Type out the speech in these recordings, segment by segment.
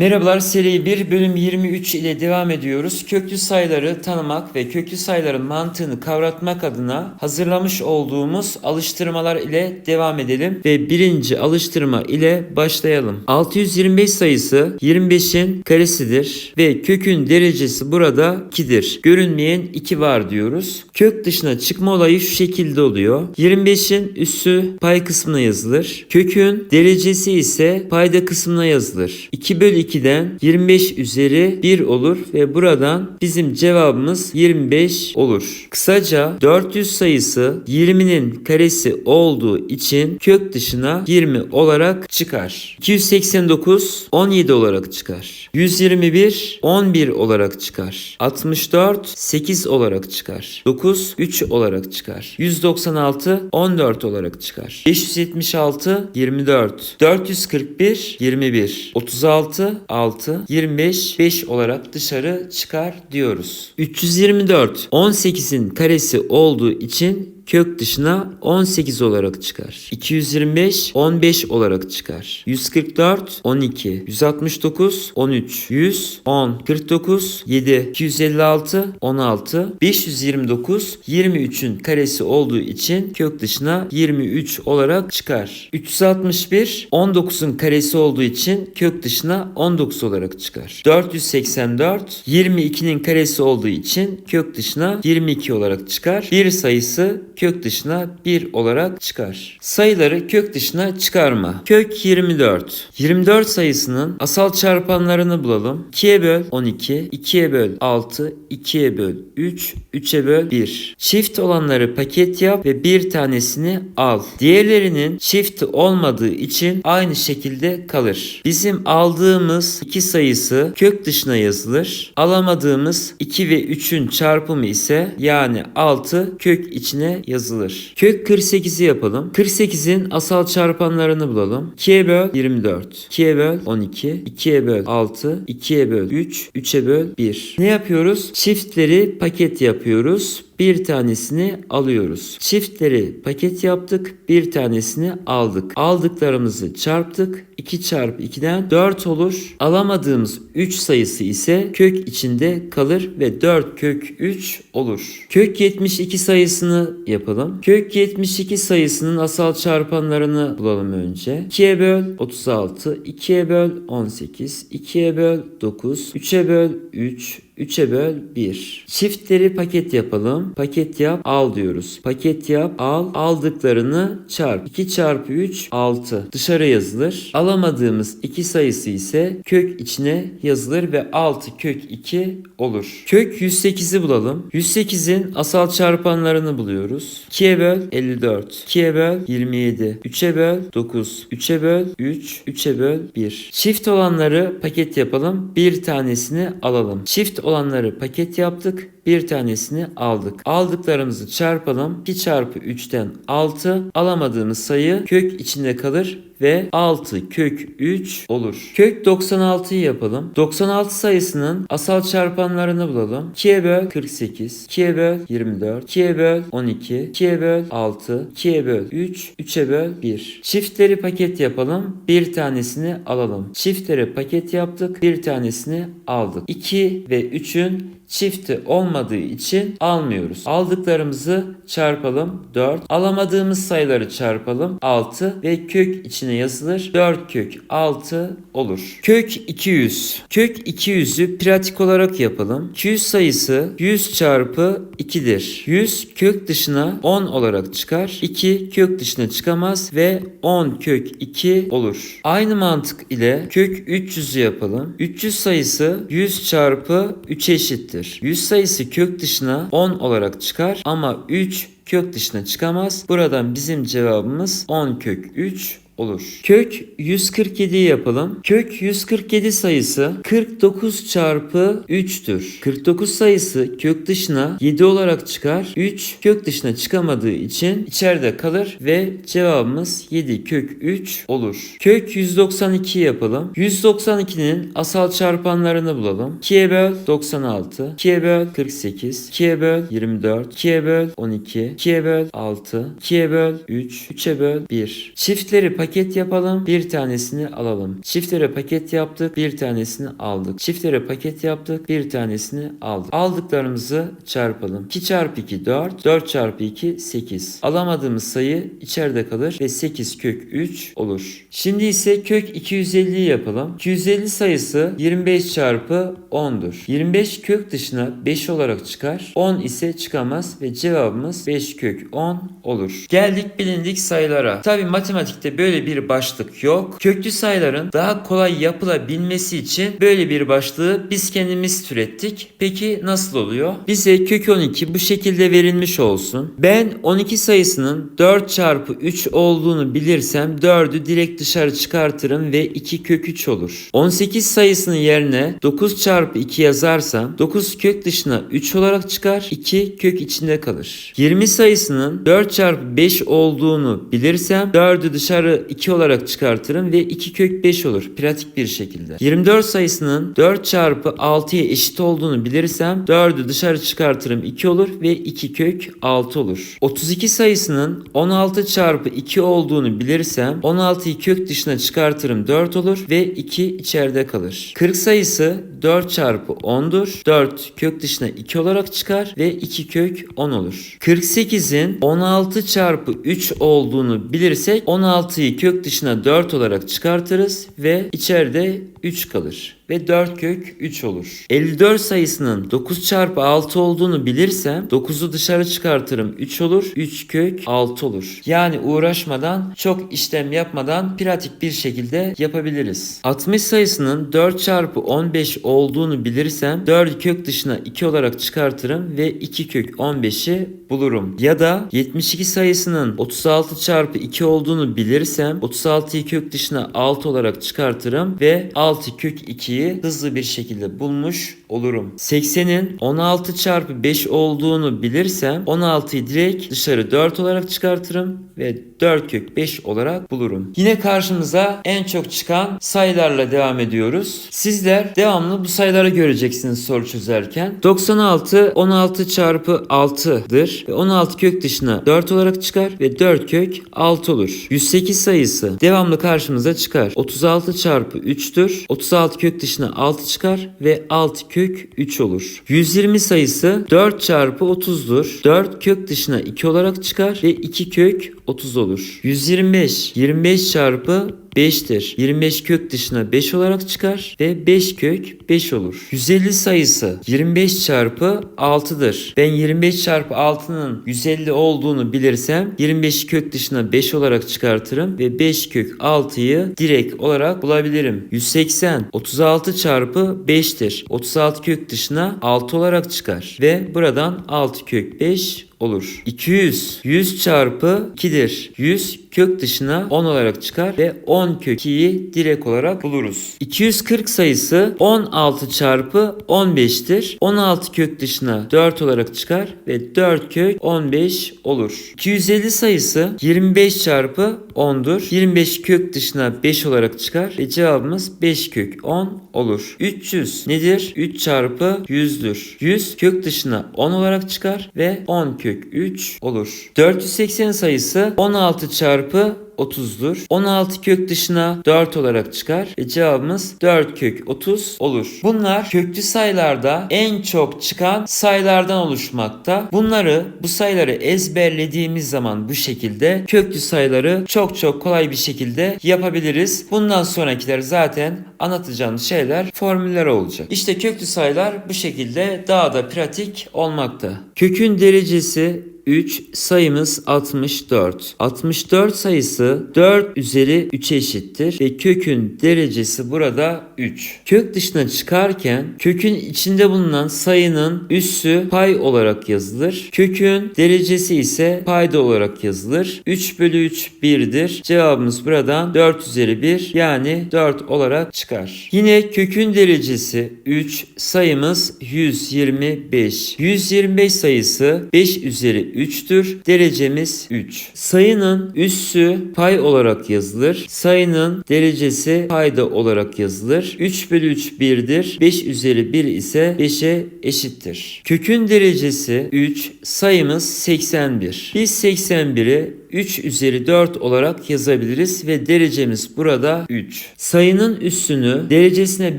Merhabalar seri 1 bölüm 23 ile devam ediyoruz. Köklü sayıları tanımak ve köklü sayıların mantığını kavratmak adına hazırlamış olduğumuz alıştırmalar ile devam edelim. Ve birinci alıştırma ile başlayalım. 625 sayısı 25'in karesidir ve kökün derecesi burada 2'dir. Görünmeyen 2 var diyoruz. Kök dışına çıkma olayı şu şekilde oluyor. 25'in üssü pay kısmına yazılır. Kökün derecesi ise payda kısmına yazılır. 2 bölü 2'den 25 üzeri 1 olur ve buradan bizim cevabımız 25 olur. Kısaca 400 sayısı 20'nin karesi olduğu için kök dışına 20 olarak çıkar. 289 17 olarak çıkar. 121 11 olarak çıkar. 64 8 olarak çıkar. 9 3 olarak çıkar. 196 14 olarak çıkar. 576 24 441 21 36 6 25 5 olarak dışarı çıkar diyoruz. 324 18'in karesi olduğu için kök dışına 18 olarak çıkar. 225 15 olarak çıkar. 144 12 169 13 100 10 49 7 256 16 529 23'ün karesi olduğu için kök dışına 23 olarak çıkar. 361 19'un karesi olduğu için kök dışına 19 olarak çıkar. 484 22'nin karesi olduğu için kök dışına 22 olarak çıkar. Bir sayısı kök dışına 1 olarak çıkar. Sayıları kök dışına çıkarma. Kök 24. 24 sayısının asal çarpanlarını bulalım. 2'ye böl 12, 2'ye böl 6, 2'ye böl 3, 3'e böl 1. Çift olanları paket yap ve bir tanesini al. Diğerlerinin çift olmadığı için aynı şekilde kalır. Bizim aldığımız iki sayısı kök dışına yazılır. Alamadığımız 2 ve 3'ün çarpımı ise yani 6 kök içine yazılır. Kök 48'i yapalım. 48'in asal çarpanlarını bulalım. 2'ye böl 24. 2'ye böl 12. 2'ye böl 6. 2'ye böl 3. 3'e böl 1. Ne yapıyoruz? Çiftleri paket yapıyoruz bir tanesini alıyoruz. Çiftleri paket yaptık, bir tanesini aldık. Aldıklarımızı çarptık. 2 çarpı 2'den 4 olur. Alamadığımız 3 sayısı ise kök içinde kalır ve 4 kök 3 olur. Kök 72 sayısını yapalım. Kök 72 sayısının asal çarpanlarını bulalım önce. 2'ye böl 36, 2'ye böl 18, 2'ye böl 9, 3'e böl 3, 3'e böl 1. Çiftleri paket yapalım. Paket yap al diyoruz. Paket yap al aldıklarını çarp. 2 çarpı 3 6. Dışarı yazılır. Alamadığımız 2 sayısı ise kök içine yazılır ve 6 kök 2 olur. Kök 108'i bulalım. 108'in asal çarpanlarını buluyoruz. 2'ye böl 54. 2'ye böl 27. 3'e böl 9. 3'e böl 3. 3'e böl 1. Çift olanları paket yapalım. Bir tanesini alalım. Çift olanları paket yaptık. Bir tanesini aldık. Aldıklarımızı çarpalım. 2 çarpı 3'ten 6. Alamadığımız sayı kök içinde kalır ve 6 kök 3 olur. Kök 96'yı yapalım. 96 sayısının asal çarpanlarını bulalım. 2'ye böl 48, 2'ye böl 24, 2'ye böl 12, 2'ye böl 6, 2'ye böl 3, 3'e böl 1. Çiftleri paket yapalım. Bir tanesini alalım. Çiftleri paket yaptık. Bir tanesini aldık. 2 ve 3'ün çifti olmadığı için almıyoruz. Aldıklarımızı çarpalım 4. Alamadığımız sayıları çarpalım 6 ve kök içine yazılır 4 kök 6 olur. Kök 200. Kök 200'ü pratik olarak yapalım. 200 sayısı 100 çarpı 2'dir. 100 kök dışına 10 olarak çıkar. 2 kök dışına çıkamaz ve 10 kök 2 olur. Aynı mantık ile kök 300'ü yapalım. 300 sayısı 100 çarpı 3'e eşittir. 100 sayısı kök dışına 10 olarak çıkar ama 3 kök dışına çıkamaz. Buradan bizim cevabımız 10 kök 3 olur. Kök 147 yapalım. Kök 147 sayısı 49 çarpı 3'tür. 49 sayısı kök dışına 7 olarak çıkar. 3 kök dışına çıkamadığı için içeride kalır ve cevabımız 7 kök 3 olur. Kök 192 yapalım. 192'nin asal çarpanlarını bulalım. 2'ye böl 96, 2'ye böl 48, 2'ye böl 24, 2'ye böl 12, 2'ye böl 6, 2'ye böl 3, 3'e böl 1. Çiftleri paket paket yapalım. Bir tanesini alalım. Çiftlere paket yaptık. Bir tanesini aldık. Çiftlere paket yaptık. Bir tanesini aldık. Aldıklarımızı çarpalım. 2 çarpı 2 4. 4 çarpı 2 8. Alamadığımız sayı içeride kalır ve 8 kök 3 olur. Şimdi ise kök 250'yi yapalım. 250 sayısı 25 çarpı 10'dur. 25 kök dışına 5 olarak çıkar. 10 ise çıkamaz ve cevabımız 5 kök 10 olur. Geldik bilindik sayılara. Tabi matematikte böyle bir başlık yok. Köklü sayıların daha kolay yapılabilmesi için böyle bir başlığı biz kendimiz türettik. Peki nasıl oluyor? Bize kök 12 bu şekilde verilmiş olsun. Ben 12 sayısının 4 çarpı 3 olduğunu bilirsem 4'ü direkt dışarı çıkartırım ve 2 kök 3 olur. 18 sayısının yerine 9 çarpı 2 yazarsam 9 kök dışına 3 olarak çıkar. 2 kök içinde kalır. 20 sayısının 4 çarpı 5 olduğunu bilirsem 4'ü dışarı 2 olarak çıkartırım ve 2 kök 5 olur. Pratik bir şekilde. 24 sayısının 4 çarpı 6'ya eşit olduğunu bilirsem 4'ü dışarı çıkartırım 2 olur ve 2 kök 6 olur. 32 sayısının 16 çarpı 2 olduğunu bilirsem 16'yı kök dışına çıkartırım 4 olur ve 2 içeride kalır. 40 sayısı 4 çarpı 10'dur. 4 kök dışına 2 olarak çıkar ve 2 kök 10 olur. 48'in 16 çarpı 3 olduğunu bilirsek 16'yı kök dışına 4 olarak çıkartırız ve içeride 3 kalır ve 4 kök 3 olur. 54 sayısının 9 çarpı 6 olduğunu bilirsem 9'u dışarı çıkartırım 3 olur. 3 kök 6 olur. Yani uğraşmadan çok işlem yapmadan pratik bir şekilde yapabiliriz. 60 sayısının 4 çarpı 15 olduğunu bilirsem 4'ü kök dışına 2 olarak çıkartırım ve 2 kök 15'i bulurum. Ya da 72 sayısının 36 çarpı 2 olduğunu bilirsem 36'yı kök dışına 6 olarak çıkartırım ve 6 kök 2'yi hızlı bir şekilde bulmuş olurum. 80'in 16 çarpı 5 olduğunu bilirsem 16'yı direkt dışarı 4 olarak çıkartırım ve 4 kök 5 olarak bulurum. Yine karşımıza en çok çıkan sayılarla devam ediyoruz. Sizler devamlı bu sayıları göreceksiniz soru çözerken. 96 16 çarpı 6'dır ve 16 kök dışına 4 olarak çıkar ve 4 kök 6 olur. 108 sayısı devamlı karşımıza çıkar. 36 çarpı 3'tür. 36 kök dışına 6 çıkar ve 6 kök 3 olur. 120 sayısı 4 çarpı 30'dur. 4 kök dışına 2 olarak çıkar ve 2 kök 30 olur. 125 25 çarpı 5'tir. 25 kök dışına 5 olarak çıkar ve 5 kök 5 olur. 150 sayısı 25 çarpı 6'dır. Ben 25 çarpı 6'nın 150 olduğunu bilirsem 25 kök dışına 5 olarak çıkartırım ve 5 kök 6'yı direkt olarak bulabilirim. 180 36 çarpı 5'tir. 36 kök dışına 6 olarak çıkar ve buradan 6 kök 5 olur. 200 100 çarpı 2'dir. 100 kök dışına 10 olarak çıkar ve 10 kök 2'yi direkt olarak buluruz. 240 sayısı 16 çarpı 15'tir. 16 kök dışına 4 olarak çıkar ve 4 kök 15 olur. 250 sayısı 25 çarpı 10'dur. 25 kök dışına 5 olarak çıkar ve cevabımız 5 kök 10 olur. 300 nedir? 3 çarpı 100'dür. 100 kök dışına 10 olarak çıkar ve 10 kök 3 olur. 480 sayısı 16 çarpı 30'dur. 16 kök dışına 4 olarak çıkar ve cevabımız 4 kök 30 olur. Bunlar köklü sayılarda en çok çıkan sayılardan oluşmakta. Bunları bu sayıları ezberlediğimiz zaman bu şekilde köklü sayıları çok çok kolay bir şekilde yapabiliriz. Bundan sonrakiler zaten anlatacağımız şeyler formüller olacak. İşte köklü sayılar bu şekilde daha da pratik olmakta. Kökün derecesi 3 sayımız 64. 64 sayısı 4 üzeri 3'e eşittir ve kökün derecesi burada 3. Kök dışına çıkarken kökün içinde bulunan sayının üssü pay olarak yazılır. Kökün derecesi ise payda olarak yazılır. 3 bölü 3 1'dir. Cevabımız buradan 4 üzeri 1 yani 4 olarak çıkar. Yine kökün derecesi 3 sayımız 125. 125 sayısı 5 üzeri 3'tür. Derecemiz 3. Sayının üssü pay olarak yazılır. Sayının derecesi payda olarak yazılır. 3 bölü 3 1'dir. 5 üzeri 1 ise 5'e eşittir. Kökün derecesi 3. Sayımız 81. Biz 81'i 3 üzeri 4 olarak yazabiliriz ve derecemiz burada 3. Sayının üssünü derecesine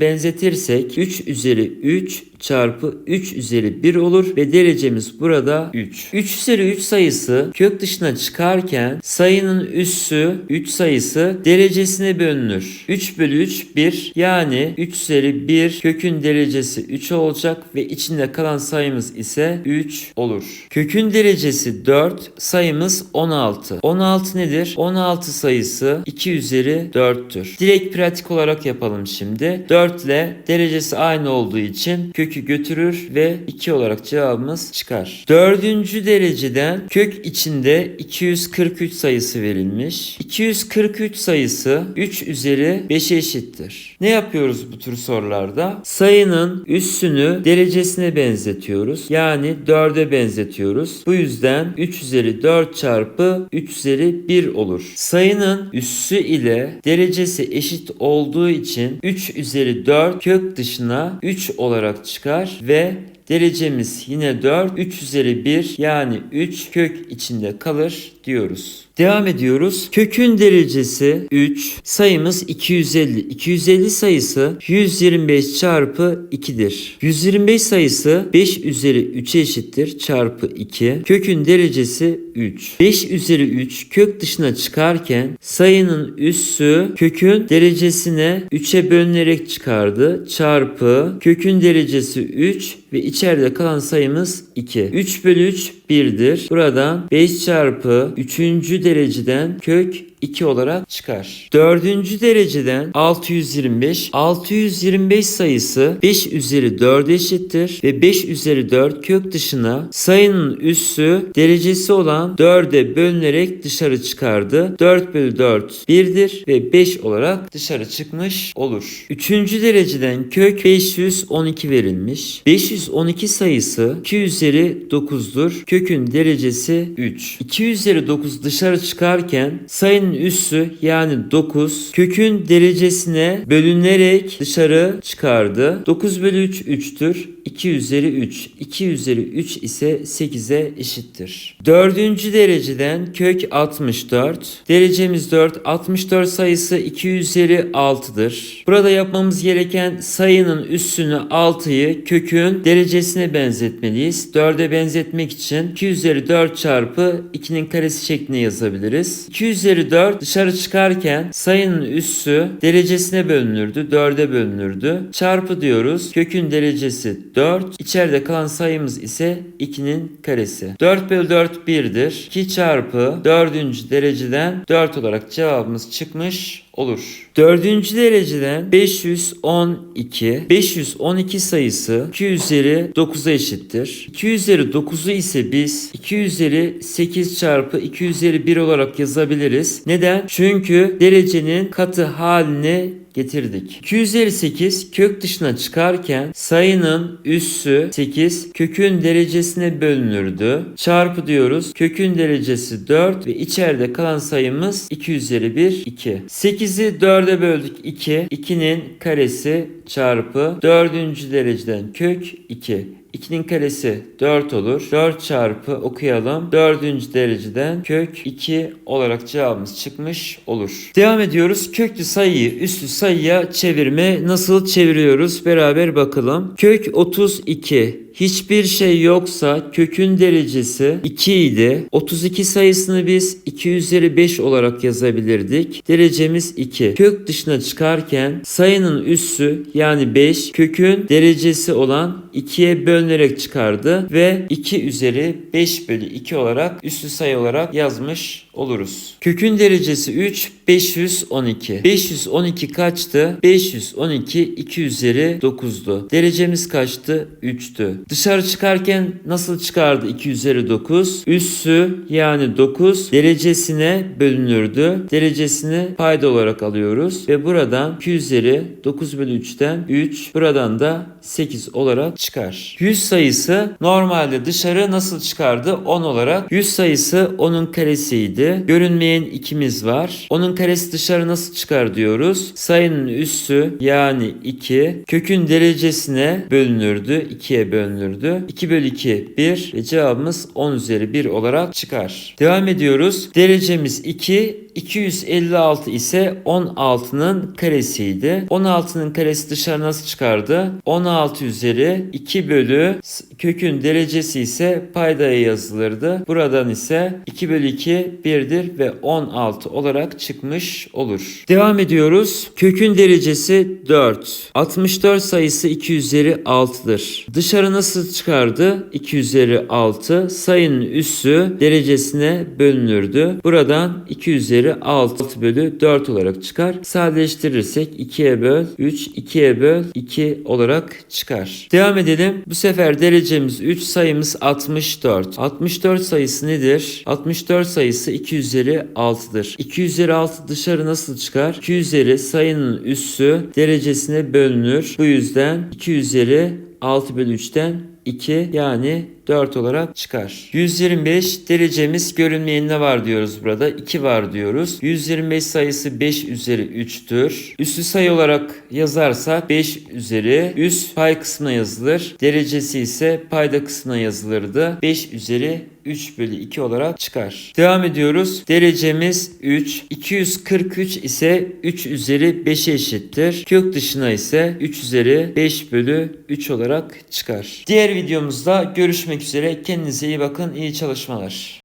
benzetirsek 3 üzeri 3 çarpı 3 üzeri 1 olur ve derecemiz burada 3. 3 üzeri 3 sayısı kök dışına çıkarken sayının üssü 3 sayısı derecesine bölünür. 3 bölü 3 1 yani 3 üzeri 1 kökün derecesi 3 olacak ve içinde kalan sayımız ise 3 olur. Kökün derecesi 4 sayımız 16. 16 nedir? 16 sayısı 2 üzeri 4'tür. Direkt pratik olarak yapalım şimdi. 4 ile derecesi aynı olduğu için kökü götürür ve 2 olarak cevabımız çıkar. Dördüncü dereceden kök içinde 243 sayısı verilmiş. 243 sayısı 3 üzeri 5'e eşittir. Ne yapıyoruz bu tür sorularda? Sayının üssünü derecesine benzetiyoruz. Yani 4'e benzetiyoruz. Bu yüzden 3 üzeri 4 çarpı 3 üzeri 1 olur. Sayının üssü ile derecesi eşit olduğu için 3 üzeri 4 kök dışına 3 olarak çıkar ve derecemiz yine 4. 3 üzeri 1 yani 3 kök içinde kalır diyoruz. Devam ediyoruz. Kökün derecesi 3. Sayımız 250. 250 sayısı 125 çarpı 2'dir. 125 sayısı 5 üzeri 3'e eşittir çarpı 2. Kökün derecesi 3. 5 üzeri 3 kök dışına çıkarken sayının üssü kökün derecesine 3'e bölünerek çıkardı. Çarpı kökün derecesi 3 ve içeride kalan sayımız 2. 3 bölü 3 1'dir. Buradan 5 çarpı 3. dereceden kök 2 olarak çıkar. 4. dereceden 625. 625 sayısı 5 üzeri 4 eşittir ve 5 üzeri 4 kök dışına sayının üssü derecesi olan 4'e bölünerek dışarı çıkardı. 4 bölü 4 1'dir ve 5 olarak dışarı çıkmış olur. 3. dereceden kök 512 verilmiş. 512 sayısı 2 üzeri 9'dur. Kökün derecesi 3. 2 üzeri 9 dışarı çıkarken sayının üssü yani 9 kökün derecesine bölünerek dışarı çıkardı. 9 bölü 3 3'tür. 2 üzeri 3. 2 üzeri 3 ise 8'e eşittir. Dördüncü dereceden kök 64. Derecemiz 4. 64 sayısı 2 üzeri 6'dır. Burada yapmamız gereken sayının üssünü 6'yı kökün derecesine benzetmeliyiz. 4'e benzetmek için 2 üzeri 4 çarpı 2'nin karesi şeklinde yazabiliriz. 2 üzeri 4 dışarı çıkarken sayının üssü derecesine bölünürdü. 4'e bölünürdü. Çarpı diyoruz. Kökün derecesi 4. İçeride kalan sayımız ise 2'nin karesi. 4 bölü 4 1'dir. 2 çarpı 4. dereceden 4 olarak cevabımız çıkmış olur. Dördüncü dereceden 512. 512 sayısı 2 üzeri 9'a eşittir. 2 üzeri 9'u ise biz 2 üzeri 8 çarpı 2 üzeri 1 olarak yazabiliriz. Neden? Çünkü derecenin katı haline getirdik. 258 kök dışına çıkarken sayının üssü 8 kökün derecesine bölünürdü. Çarpı diyoruz. Kökün derecesi 4 ve içeride kalan sayımız 2 üzeri 1 2. 8'i 4'e böldük 2. 2'nin karesi çarpı 4. dereceden kök 2. 2'nin karesi 4 olur. 4 çarpı okuyalım. 4. dereceden kök 2 olarak cevabımız çıkmış olur. Devam ediyoruz. Köklü sayıyı üslü sayıya çevirme nasıl çeviriyoruz? Beraber bakalım. Kök 32 hiçbir şey yoksa kökün derecesi 2 idi. 32 sayısını biz 2 üzeri 5 olarak yazabilirdik. Derecemiz 2. Kök dışına çıkarken sayının üssü yani 5 kökün derecesi olan 2'ye bölünerek çıkardı ve 2 üzeri 5 bölü 2 olarak üslü sayı olarak yazmış oluruz. Kökün derecesi 3 512. 512 kaçtı? 512 2 üzeri 9'du. Derecemiz kaçtı? 3'tü. Dışarı çıkarken nasıl çıkardı 2 üzeri 9? Üssü yani 9 derecesine bölünürdü. Derecesini payda olarak alıyoruz ve buradan 2 üzeri 9 bölü 3'ten 3 buradan da 8 olarak çıkar. 100 sayısı normalde dışarı nasıl çıkardı? 10 olarak. 100 sayısı 10'un karesiydi. Geldi. Görünmeyen 2'miz var. Onun karesi dışarı nasıl çıkar diyoruz. Sayının üssü yani 2 kökün derecesine bölünürdü. 2'ye bölünürdü. 2 bölü 2 1 ve cevabımız 10 üzeri 1 olarak çıkar. Devam ediyoruz. Derecemiz 2 256 ise 16'nın karesiydi. 16'nın karesi dışarı nasıl çıkardı? 16 üzeri 2 bölü kökün derecesi ise paydaya yazılırdı. Buradan ise 2 bölü 2 1'dir ve 16 olarak çıkmış olur. Devam ediyoruz. Kökün derecesi 4. 64 sayısı 2 üzeri 6'dır. Dışarı nasıl çıkardı? 2 üzeri 6 sayının üssü derecesine bölünürdü. Buradan 2 üzeri 6 bölü 4 olarak çıkar. Sadeleştirirsek 2'ye böl 3, 2'ye böl 2 olarak çıkar. Devam edelim. Bu sefer derecemiz 3 sayımız 64. 64 sayısı nedir? 64 sayısı 2 üzeri 6'dır. 2 üzeri 6 dışarı nasıl çıkar? 2 üzeri sayının üssü derecesine bölünür. Bu yüzden 2 üzeri 6 bölü 3'ten 2 yani 4 olarak çıkar. 125 derecemiz görünmeyenine var diyoruz burada. 2 var diyoruz. 125 sayısı 5 üzeri 3'tür. Üssü sayı olarak yazarsak 5 üzeri üst pay kısmına yazılır. Derecesi ise payda kısmına yazılırdı. 5 üzeri 3 bölü 2 olarak çıkar. Devam ediyoruz. Derecemiz 3. 243 ise 3 üzeri 5'e eşittir. Kök dışına ise 3 üzeri 5 bölü 3 olarak çıkar. Diğer videomuzda görüşmek üzere. Kendinize iyi bakın. İyi çalışmalar.